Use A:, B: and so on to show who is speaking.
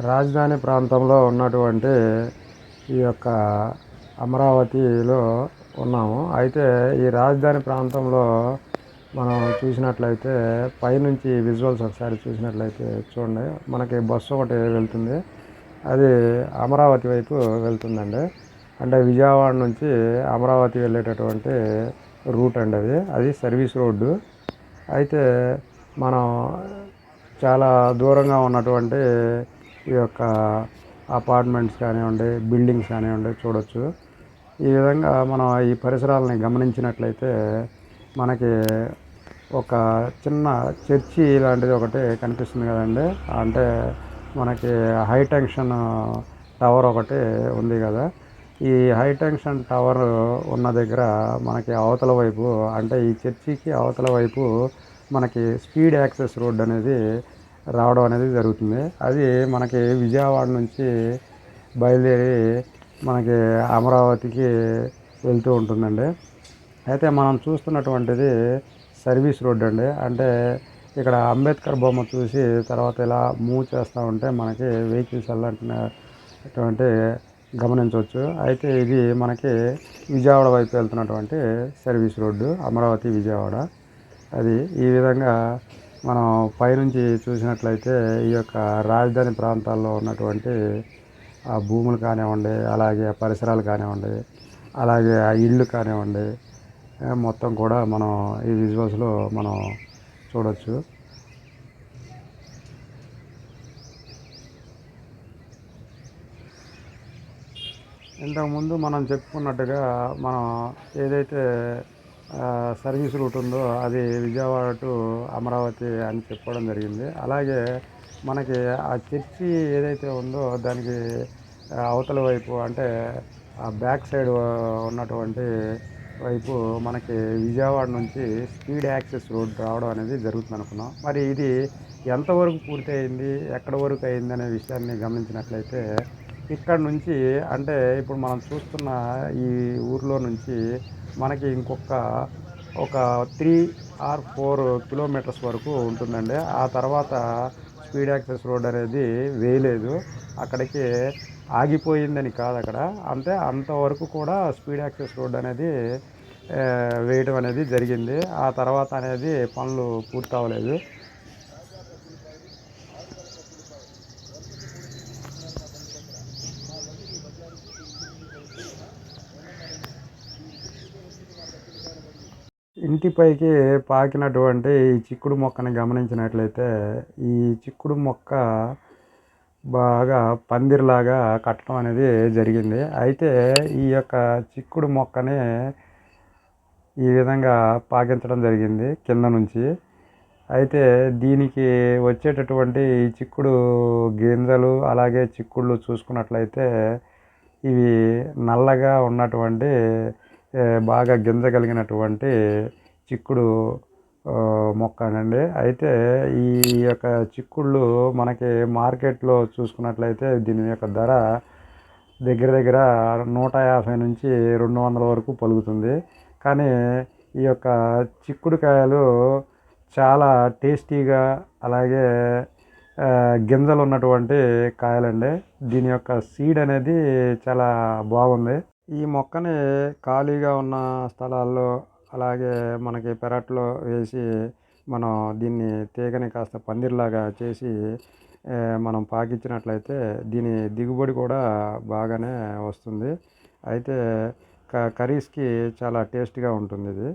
A: రాజధాని ప్రాంతంలో ఉన్నటువంటి ఈ యొక్క అమరావతిలో ఉన్నాము. అయితే ఈ రాజధాని ప్రాంతంలో మనం చూసినట్లయితే పైనుంచి విజువల్స్ ఒకసారి చూసినట్లయితే చూడండి. మనకి బస్సు ఒకటి వెళ్తుంది. అది అమరావతి వైపు వెళ్తుందండి. అంటే విజయవాడ నుంచి అమరావతి వెళ్ళేటటువంటి రూట్ అండి అది. అది సర్వీస్ రోడ్డు. అయితే మనం చాలా దూరంగా ఉన్నటువంటి ఈ యొక్క అపార్ట్మెంట్స్ కానివ్వండి బిల్డింగ్స్ కానివ్వండి చూడొచ్చు. ఈ విధంగా మనం ఈ పరిసరాలని గమనించినట్లయితే మనకి ఒక చిన్న చర్చి లాంటిది ఒకటి కనిపిస్తుంది కదండి. అంటే మనకి హై టెన్షన్ టవర్ ఒకటి ఉంది కదా. ఈ హై టెన్షన్ టవర్ ఉన్న దగ్గర మనకి అవతల వైపు అంటే ఈ చర్చికి అవతల వైపు మనకి స్పీడ్ యాక్సెస్ రోడ్ అనేది రావడం అనేది జరుగుతుంది. అది మనకి విజయవాడ నుంచి బయలుదేరి మనకి అమరావతికి వెళ్తూ ఉంటుందండి. అయితే మనం చూస్తున్నటువంటిది సర్వీస్ రోడ్ అండి. అంటే ఇక్కడ అంబేద్కర్ బొమ్మ చూసి తర్వాత ఇలా మూవ్ చేస్తూ ఉంటే మనకి వెహికల్స్ వెళ్ళాల్సినటువంటి గమనించవచ్చు. అయితే ఇది మనకి విజయవాడ వైపు వెళ్తున్నటువంటి సర్వీస్ రోడ్డు అమరావతి విజయవాడ. అది ఈ విధంగా మనం పైనుంచి చూసినట్లయితే ఈ యొక్క రాజధాని ప్రాంతాల్లో ఉన్నటువంటి ఆ భూములు కానివ్వండి అలాగే పరిసరాలు కానివ్వండి అలాగే ఆ ఇళ్ళు కానివ్వండి మొత్తం కూడా మనం ఈ విజువల్స్లో మనం చూడవచ్చు ఇంతకుముందు మనం చెప్పుకున్నట్టుగా మనం ఏదైతే సర్వీస్ రూట్ ఉందో అది విజయవాడ టు అమరావతి అని చెప్పుకోవడం జరిగింది. అలాగే మనకి ఆ చర్చి ఏదైతే ఉందో దానికి అవతల వైపు అంటే ఆ బ్యాక్ సైడ్ ఉన్నటువంటి వైపు మనకి విజయవాడ నుంచి స్పీడ్ యాక్సెస్ రోడ్ రావడం అనేది జరుగుతుంది అనుకున్నాం. మరి ఇది ఎంతవరకు పూర్తి అయింది ఎక్కడ వరకు అయింది అనే విషయాన్ని గమనించినట్లయితే ఇక్కడ నుంచి అంటే ఇప్పుడు మనం చూస్తున్న ఈ ఊర్లో నుంచి మనకి ఇంకొక ఒక త్రీ ఆర్ ఫోర్ కిలోమీటర్స్ వరకు ఉంటుందండి. ఆ తర్వాత స్పీడ్ యాక్సెస్ రోడ్ అనేది వేయలేదు. అక్కడికి ఆగిపోయిందని కాదు అక్కడ. అంతే అంతవరకు కూడా స్పీడ్ యాక్సెస్ రోడ్ అనేది వేయడం అనేది జరిగింది. ఆ తర్వాత అనేది పనులు పూర్తి అవ్వలేదు ఇంటిపైకి పాకినటువంటి ఈ చిక్కుడు మొక్కని గమనించినట్లయితే ఈ చిక్కుడు మొక్క బాగా పందిరిలాగా కట్టడం అనేది జరిగింది. అయితే ఈ యొక్క చిక్కుడు మొక్కని ఈ విధంగా పాకించడం జరిగింది కింద నుంచి. అయితే దీనికి వచ్చేటటువంటి ఈ చిక్కుడు గింజలు అలాగే చిక్కుళ్ళు చూసుకున్నట్లయితే ఇవి నల్లగా ఉన్నటువంటి బాగా గింజ కలిగినటువంటి చిక్కుడు మొక్కనండి. అయితే ఈ యొక్క చిక్కుళ్ళు మనకి మార్కెట్లో చూసుకున్నట్లయితే దీని యొక్క ధర దగ్గర దగ్గర నూట యాభై నుంచి రెండు వందల వరకు పలుకుతుంది. కానీ ఈ యొక్క చిక్కుడుకాయలు చాలా టేస్టీగా అలాగే గింజలు ఉన్నటువంటి కాయలండి. దీని యొక్క సీడ్ అనేది చాలా బాగుంది. ఈ మొక్కని ఖాళీగా ఉన్న స్థలాల్లో అలాగే మనకి పెరట్లో వేసి మనం దీన్ని తీగని కాస్త పందిరిలాగా చేసి మనం పాకించినట్లయితే దీని దిగుబడి కూడా బాగానే వస్తుంది. అయితే క కర్రీస్కి చాలా టేస్ట్గా ఉంటుంది ఇది